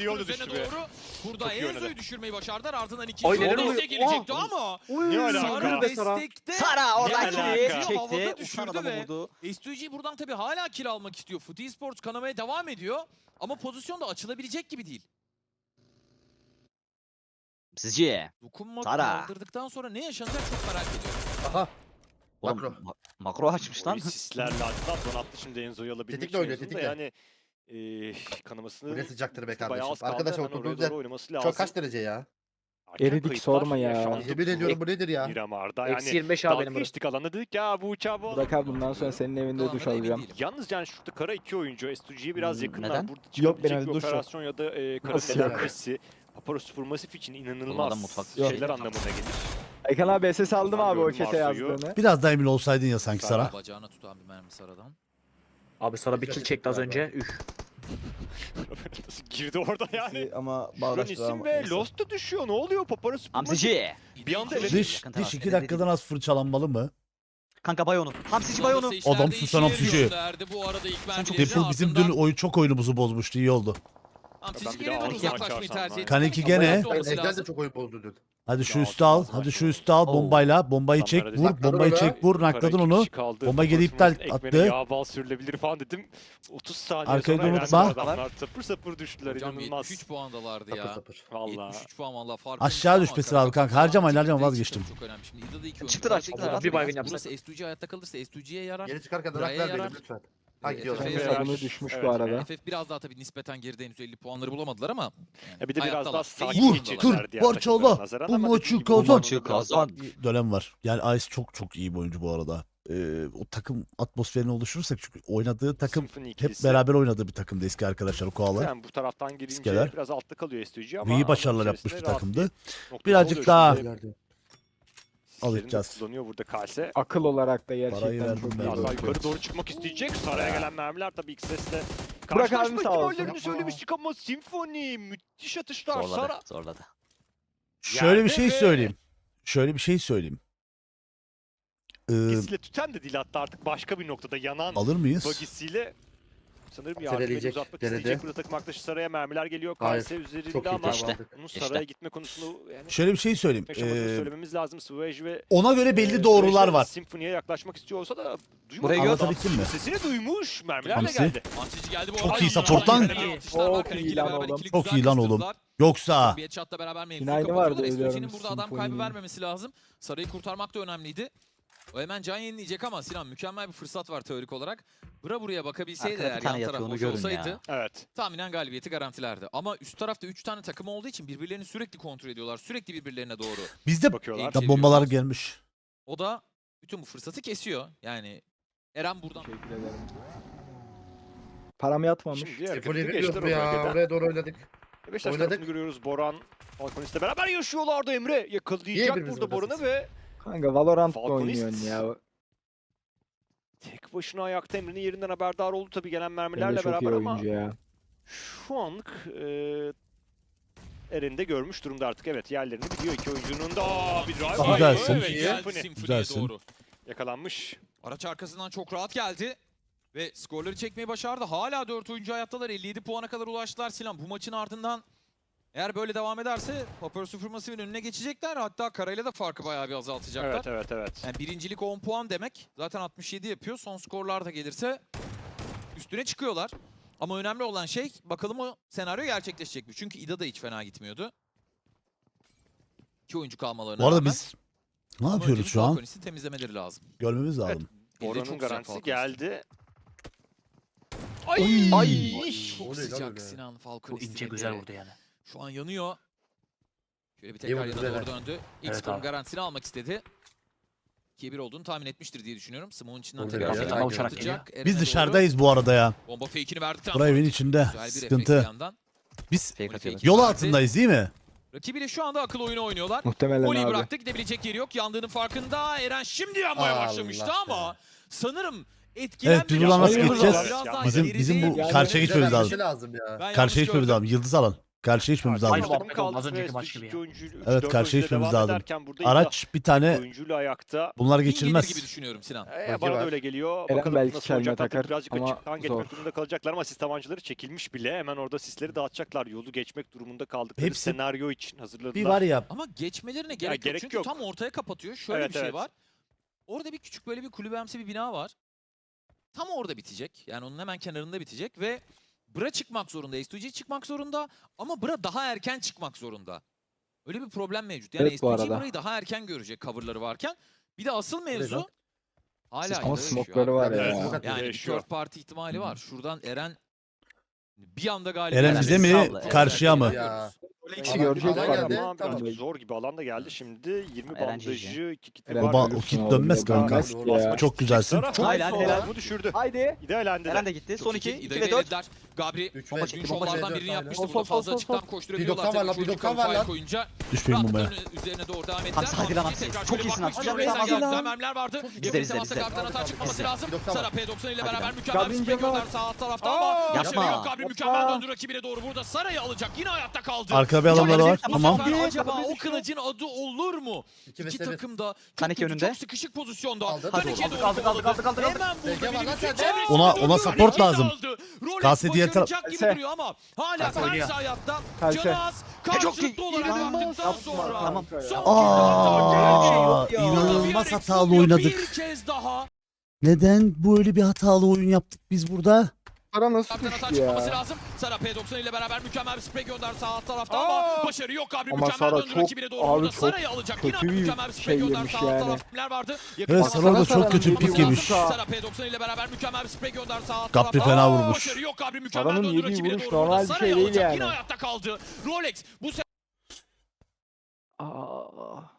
Üzerine düştü be. doğru. Burada Çok iyi oynadı. Düşürmeyi başardılar. Ardından ikinci Oy, neler oluyor? gelecekti Oha! ama Ne alaka? Sarı destekte Sara oradan Ne kili alaka? Havada çekti. düşürdü Uçan adamı ve- vurdu. S2G buradan tabii hala kill almak istiyor. Footy Esports kanamaya devam ediyor. Ama pozisyon da açılabilecek gibi değil. Sizce? Dokunma Sara. kaldırdıktan sonra ne yaşanacak çok merak ediyorum. Aha. Oğlum Makro. ma- makro açmış lan. Sislerle hatta donatlı şimdi Enzo'yu alabilmek Tetikle oynuyor, tetikle. Yani eee kanamasını Bu ne sıcaktır be bayağı kardeşim. kaldı. Arkadaşlar Hemen oraya oturduğunuz doğru yer oynaması lazım. çok kaç derece ya? Erken Eridik, kayıplar sorma ya. yaşandı Yemin bu ediyorum bu nedir ya? Miramar'da. Eksi Yani 25 abi dalga benim burası. geçtik alanda dedik ya bu uçağı bu Burak abi bundan sonra senin evinde duş alacağım. Yalnız yani şurada kara iki oyuncu S2G'ye biraz Hmm, yakınlar. neden? Burada Yok, çıkabilecek benim bir duş yok. operasyon ya da e, kara Nasıl yok? tedavisi. Paparo Supermassive için adam inanılmaz mutfakta Yok. şeyler anlamına gelir. Aykan abi SS aldım abi o Arzu'yu. yazdığını. Biraz daha emin olsaydın ya sanki Sara. Bacağına tutan bir mermi Sara'dan. Abi sonra bir kill çekti az önce. Üf. Nasıl girdi orada yani? Ama Şuran bağdaştıramam. isim ve Lost da düşüyor. Ne oluyor? Supermassive. Hamsici. Bir anda ele Dış, Yakın dış iki dakikadan az fırçalanmalı mı? Kanka bay onu. Hamsici bay onu. Adam susan hamsici. Bu arada ilk mermileri Deadpool bizim dün ardından oy çok oyunumuzu bozmuştu iyi oldu. Ben bir gene de açarsam tercih etti. Kaneki Ama gene- olması Ejder de lazım. çok oyun bozdu dün. Hadi şu Ya üstü al. Hadi şu üstü al Oo. bombayla. Bombayı çek Adamlara vur. Bombayı çek vur. Nakladın iki onu. kişi kaldı. Bomba geri iptal attı. Yağ bal sürülebilir falan dedim. 30 saniye Arkayı sonra da unutma. adamlar. Sapır sapır düştüler Hocam inanılmaz. 73 puandalardı Sapır ya. sapır. Valla. 73 puan valla fark Aşağı olmuş ama düşmesi lazım kanka. Harcamayın, harcamayın, vazgeçtim. Çok önemli. Şimdi İda'da iki oyuncu Çıktılar, var. çıktılar. Burası Bir baygın yapsak. Burası S2G hayatta kalırsa S2G'ye yarar. Geri çıkarken Buraya rak ver yarar. benim lütfen. Ha Evet, gidiyorlar. Evet, bu arada. FF biraz daha tabii nispeten geride henüz 50 puanları bulamadılar ama. yani Ya bir de biraz hayattalar. daha sakin Vur, durumdalar. tur, geçirdiler diğer parçala. takımlara nazaran Bu ama maçı dediğim gibi kazan. bu Maçı maçı biraz daha- kazan. Dönem var. Yani Ice çok çok iyi bir oyuncu bu arada. Ee, o takım atmosferini oluşturursak çünkü oynadığı takım hep ikilisi. beraber oynadığı bir takımdı eski arkadaşlar o koalar. Yani bu taraftan girince İskeler. biraz altta kalıyor S2G ama İyi başarılar yapmış bir takımdı. Birazcık daha- alacağız. Kullanıyor burada Kalse. Akıl olarak da Parayı gerçekten verdim çok ben. iyi. Yukarı doğru çıkmak isteyecek. Saraya gelen mermiler tabii ilk sesle. Burak Karşılaşma abim sağ olsun. ihtimallerini söylemiştik ama Symphony müthiş atışlar. Sara Zorladı. Zorladı. Şöyle bir Yerde şey ve- söyleyeyim. Şöyle bir şey söyleyeyim. Ee, Bagisiyle tüten de değil hatta artık başka bir noktada yanan alır mıyız? bagisiyle sanırım yardım uzatmak denedi. isteyecek. Burada takım arkadaşı Saraya mermiler geliyor. Kalse üzerinde ama İşte. işte. Saraya gitme konusunu yani Şöyle bir şey söyleyeyim. Ee, söylememiz lazım. Swage ve ona göre belli e, doğrular de var. Symphony'ye yaklaşmak istiyor olsa da duymadı. Burayı Adam Anlatabildim mi? Sesini duymuş. Mermilerle Hamsi. geldi. Hamsici geldi bu Çok arada. iyi support lan. Çok iyi lan oğlum. Çok iyi lan oğlum. Yoksa Bir headshot'la beraber mevzuyu aynı kapatıyorlar. vardı, S2G'nin ölüyorum burada adam kaybı vermemesi lazım. Sarayı kurtarmak da önemliydi. O hemen can yenileyecek ama Sinan mükemmel bir fırsat var teorik olarak. Bura buraya bakabilseydi Arkada bir eğer tane yan taraf yatıyor, onu boş görün olsaydı ya. Evet. tahminen galibiyeti garantilerdi. Ama üst tarafta 3 tane takım olduğu için birbirlerini sürekli kontrol ediyorlar. Sürekli birbirlerine doğru. bizde Bakıyorlar. Da bombalar gelmiş. O da bütün bu fırsatı kesiyor. Yani Eren buradan Teşekkür ederim. Param yatmamış. Şimdi hareketi biliyoruz o ya. Oraya doğru oynadık. Beşiktaş Oynadık. tarafını görüyoruz. Boran Falconis'le beraber yaşıyorlardı Emre. Yakalayacak burada Boran'ı ve Kanka Valorant'la Falconist. oynuyorsun ya. tek başına ayakta Emre'nin yerinden haberdar oldu tabii gelen mermilerle çok iyi beraber ama oyuncu ya. şu anlık e, Eren'i de görmüş durumda artık. Evet yerlerini biliyor iki oyuncunun da Aa, bir drive var. güzelsin. Evet, Symphony Symphony'ye Güzelsin. doğru. yakalanmış. Araç arkasından çok rahat geldi. Ve skorları çekmeyi başardı. Hala 4 oyuncu hayattalar. 57 puana kadar ulaştılar Sinan. Bu maçın ardından eğer böyle devam ederse Papar Supermassive'in önüne geçecekler. Hatta Karayla da farkı bayağı bir azaltacaklar. Evet evet evet. Yani birincilik 10 puan demek. Zaten 67 yapıyor. Son skorlar da gelirse üstüne çıkıyorlar. Ama önemli olan şey bakalım o senaryo gerçekleşecek mi? Çünkü İda da hiç fena gitmiyordu. İki oyuncu kalmalarına Bu arada rağmen. biz ne yapıyoruz bu şu an? Falconis'i temizlemeleri lazım. Görmemiz lazım. Bir de Boran'ın çok garantisi Falconis. geldi. Ay. Ay. Çok O ne lan sıcak? Sinan Çok Falconis. ince güzel vurdu yani. Şu an yanıyor. Şöyle bir tekrar yana doğru döndü. İlk Evet skorun garantisini almak istedi. 2-1 olduğunu tahmin etmiştir diye düşünüyorum. Smoke'un içinden tekrar bir tane uçarak atacak. Biz doğru. dışarıdayız bu arada ya. Bomba fake'ini verdikten Buraya sonra evin içinde. Sıkıntı. Biz yol altındayız değil mi? Rakibiyle şu anda akıl oyunu oynuyorlar. Muhtemelen Oli'yi abi. bıraktı gidebilecek yeri yok. Yandığının farkında. Eren şimdi yanmaya Allah başlamıştı ama sanırım etkilenmedi. Evet, biz buradan nasıl gideceğiz? Bizim- bizim bu. Yani karşıya geçmemiz lazım. lazım ya. Ben yanlış Karşıya geçmemiz lazım. Yıldız alan. Karşıya içmemiz lazım. Aynı muhabbet oldu, az önceki maç gibi ya. Evet, karşıya içmemiz lazım. Araç bir tane oyuncuyla ayakta. bunlar geçilmez. gibi düşünüyorum Sinan. Ee, bana da öyle geliyor. Eren Bakalım belki nasıl olacak. Takar birazcık ama açıktan geçmek durumunda kalacaklar ama asist avancıları çekilmiş bile. Hemen orada sisleri dağıtacaklar. Yolu geçmek durumunda kaldıkları Hepsi- senaryo için hazırladılar. Bir var ya Ama geçmelerine gerek, yok. gerek Çünkü yok. tam ortaya kapatıyor. Şöyle Evet, bir şey evet. var. Orada bir küçük böyle bir kulübemsi bir bina var. Tam orada bitecek. Yani onun hemen kenarında bitecek ve Bra çıkmak zorunda. S2G çıkmak zorunda ama Bra daha erken çıkmak zorunda. Öyle bir problem mevcut. Yani Evet, bu S2G arada. burayı daha erken görecek coverları varken. Bir de asıl mevzu hala Ama smoke'ları var ya. smoke Yani bir third party ihtimali var. Şuradan Eren bir anda galibiyet. Eren Eren bize mi karşıya mı? Ya. İkisi Alan- görecek alan var geldi, ama Ama tamam. birazcık zor gibi alanda geldi şimdi. 20 Eren bandajı, 2 kiti Eren var. Baba, o kit dönmez kanka. Çok güzelsin. Çok- Haydi, hadi. Bu düşürdü. Haydi. Elendi. Eren de gitti. Son 2. 2 İda'yı ve 4. elediler. Gabri Üç Bomba ve- çekti, bomba şovlardan çekti. birini Aynen. yapmıştı. Sol, Burada sol, fazla sol, açıktan koşturabiliyorlar. Bir doksan var lan, bir doksan var lan. koyunca Düşmeyin bombaya. Rahatlıkla üzerine doğru devam ettiler. Hamsi, hadi lan Hamsi Hamsi. tekrar Çok şöyle iyisin bakmak Hamsi. istiyor. Hadi Reysen lan. Güzel mermiler vardı. İzle, Yakın izle, temasta izle. karttan hata çıkmaması İzle. lazım. Bir doksan Sara var. P90 ile Hadi beraber lan. mükemmel bir Gabin spray Cemal. gönder sağ alt tarafta ama yapma. başarı yok. Gabri mükemmel döndü rakibine doğru. Burada Sara'yı alacak. Yine hayatta kaldı. Arkada bir adamlar var. Tamam. Bir, acaba o kılıcın adı olur mu? İki İki takım da çok önünde. çok sıkışık pozisyonda. Aldı. Hadi Kaneki'ye oğlum, doğru aldı, aldı, kovaladı. aldı, aldı, aldı. Hemen burada Ege var lan Ona- döndü. ona support lazım. aldı. Rolex Kalse diğer taraf- gibi Kalse. duruyor ama hala Kalse Kalse oynuyor. hayatta. Kalse. Canaz Çok iyi. karşılıklı olarak Yapma sonra. tamam. Son Aa, inanılmaz Bir hatalı Bir oynadık. kez daha. Neden böyle bir hatalı oyun yaptık biz burada? Para nasıl Kaptan düştü çıkmaması ya? lazım. Sara P90 ile beraber mükemmel bir spray gönder sağ alt tarafta Aa! ama başarı yok abi. Ama mükemmel Sara döndü çok- rakibine doğru. abi Burada çok Sara'yı alacak. Yine bir mükemmel bir spray şey gönder yemiş sağ alt tarafta. Neler vardı? Evet Sara da çok kötü pik yemiş. Sara P90 ile beraber mükemmel bir spray gönder sağ alt tarafta. fena Aa, vurmuş. Başarı yok abi. Mükemmel Sara'nın döndü rakibine vuruş doğru. normal Burada bir şey Sara'yı değil alacak. yani. Yine hayatta kaldı. Rolex bu sefer Aa.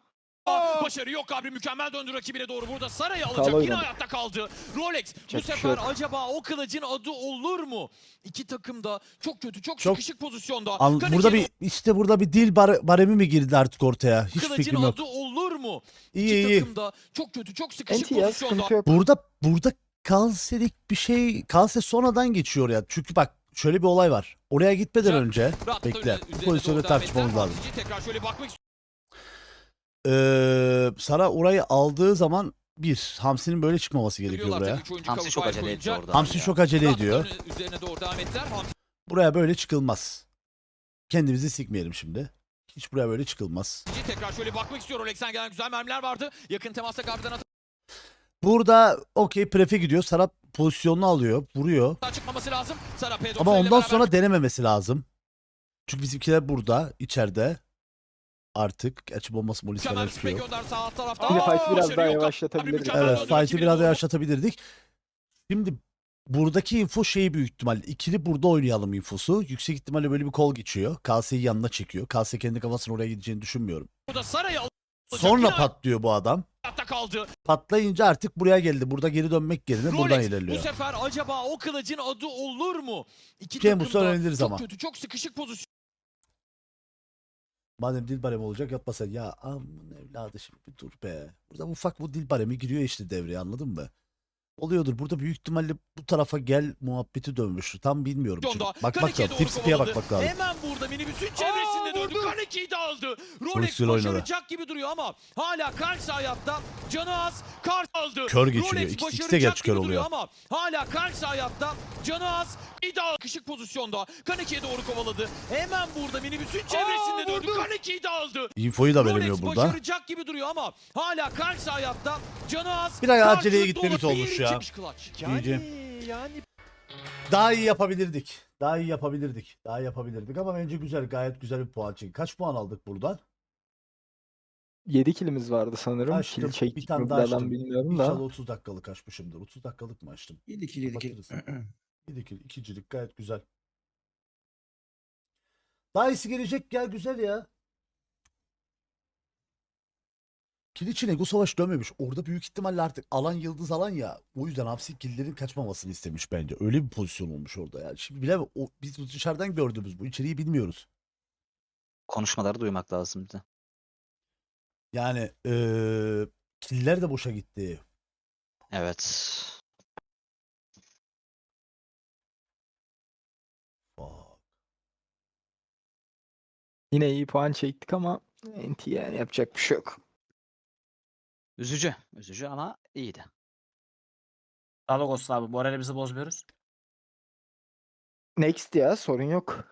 Başarı yok abi mükemmel döndü rakibine doğru. Burada Sara'yı alacak. Yine oynadı. hayatta kaldı. Rolex bu sefer yok. acaba o kılıcın adı olur mu? İki takım da çok kötü, çok, Çok- sıkışık pozisyonda. An- burada bir işte burada bir dil bar- baremi mi girdi artık ortaya? Hiç kılıcın fikrim yok. adı olur mu? İyi İki iyi. takım da çok kötü, çok sıkışık Enti ya pozisyonda. sıkıntı yok. Burada burada Kalse'lik bir şey Kalse sonradan geçiyor ya. Çünkü bak şöyle bir olay var. Oraya gitmeden önce bekle. üzerine- Bu pozisyonu doğru devam tartışmamız ettiler. lazım. Tekrar şöyle bakmak Ee, Sara orayı aldığı zaman bir Hamsi'nin böyle çıkmaması gerekiyor buraya. Hamsi çok acele etti orada. Hamsi ya. çok acele ediyor. rahatlıkla Üzerine doğru devam ettiler. Hamsi Buraya böyle çıkılmaz. Kendimizi sikmeyelim şimdi. Hiç buraya böyle çıkılmaz. tekrar şöyle bakmak istiyor. Rolex'ten gelen güzel mermiler vardı. Yakın temasta kaptan hata Burada okey prefe gidiyor. Sara pozisyonunu alıyor. Vuruyor. çıkmaması lazım. Sara P90 Ama ondan beraber sonra denememesi lazım. Çünkü bizimkiler burada. içeride. Artık. Molisi Mükemmel falan çıkıyor. gönder sağ alt tarafta. Bir de Aa, fight'ı biraz daha. Mükemmel Evet. Fight'ı biraz da yavaşlatabilirdik. Şimdi buradaki info şeyi büyük ihtimal. ikili burada oynayalım infosu. Yüksek ihtimalle böyle bir kol geçiyor. Kase'yi yanına çekiyor. Kase kendi kafasının oraya gideceğini düşünmüyorum. Burada Sara'yı alacak. Sonra Yine patlıyor bu adam. hayatta kaldı. Patlayınca artık buraya geldi. Burada geri dönmek yerine buradan Rolex bu ilerliyor. sefer acaba o kılıcın adı olur mu? İki Camus'u takım da öğreniriz çok ama. kötü, çok sıkışık pozisyon. Madem dil baremi olacak yapma sen. Ya aman evladı şimdi bir dur be. Burada ufak bu dil baremi giriyor işte devreye anladın mı? Oluyordur. Burada büyük ihtimalle bu tarafa gel muhabbeti dönmüştür. Tam bilmiyorum. Çünkü. Bakmak Kaneki'ye lazım. doğru Tip spiye kovaladı. bakmak lazım. Hemen burada minibüsün çevresinde döndü. Kaneki'yi de aldı. Rolex Pozisyonu oynadı. başaracak gibi duruyor ama hala Karls hayatta. Canı az. Kars aldı. Kör geçiriyor. Rolex İkisi- ikisi de başaracak geç kör gibi duruyor oluyor. ama hala Karls hayatta. Canı az. İdal kışık pozisyonda. Kaneki'ye doğru kovaladı. Hemen burada minibüsün çevresinde döndü. Kaneki'yi de aldı. Infoyu da Rolex veremiyor burada. başaracak gibi duruyor ama hala Karls hayatta. Canı az. Biraz aceleye karşılıklı gitmemiz olarak olmuş bir ya. clutch. Yani yani Daha iyi yapabilirdik. Daha iyi yapabilirdik. Daha iyi yapabilirdik ama bence güzel. Gayet güzel bir puan çekti. Kaç puan aldık buradan? 7 kilimiz vardı sanırım. Açtım. Kil çektik Bir tane daha açtım. bilmiyorum İnşallah da. 30 dakikalık açmışımdır. 30 dakikalık mı açtım? 7 kill 7 kill. Bakırız. 7 kill, ikicilik gayet güzel. Daha iyisi gelecek ya güzel ya. Kiliç'in ego savaş dönmemiş. Orada büyük ihtimalle artık alan yıldız alan ya. O yüzden hapsi killerin kaçmamasını istemiş bence. Öyle bir pozisyon olmuş orada yani. Şimdi bilemem. O, biz dışarıdan gördüğümüz bu. içeriği bilmiyoruz. Konuşmaları duymak lazım de. Yani eee killer de boşa gitti. Evet. Yine iyi puan çektik ama NT yani yapacak bir şey yok. Üzücü. Üzücü ama iyiydi. Sağlık olsun abi. Moralimizi bozmuyoruz. Next ya sorun yok.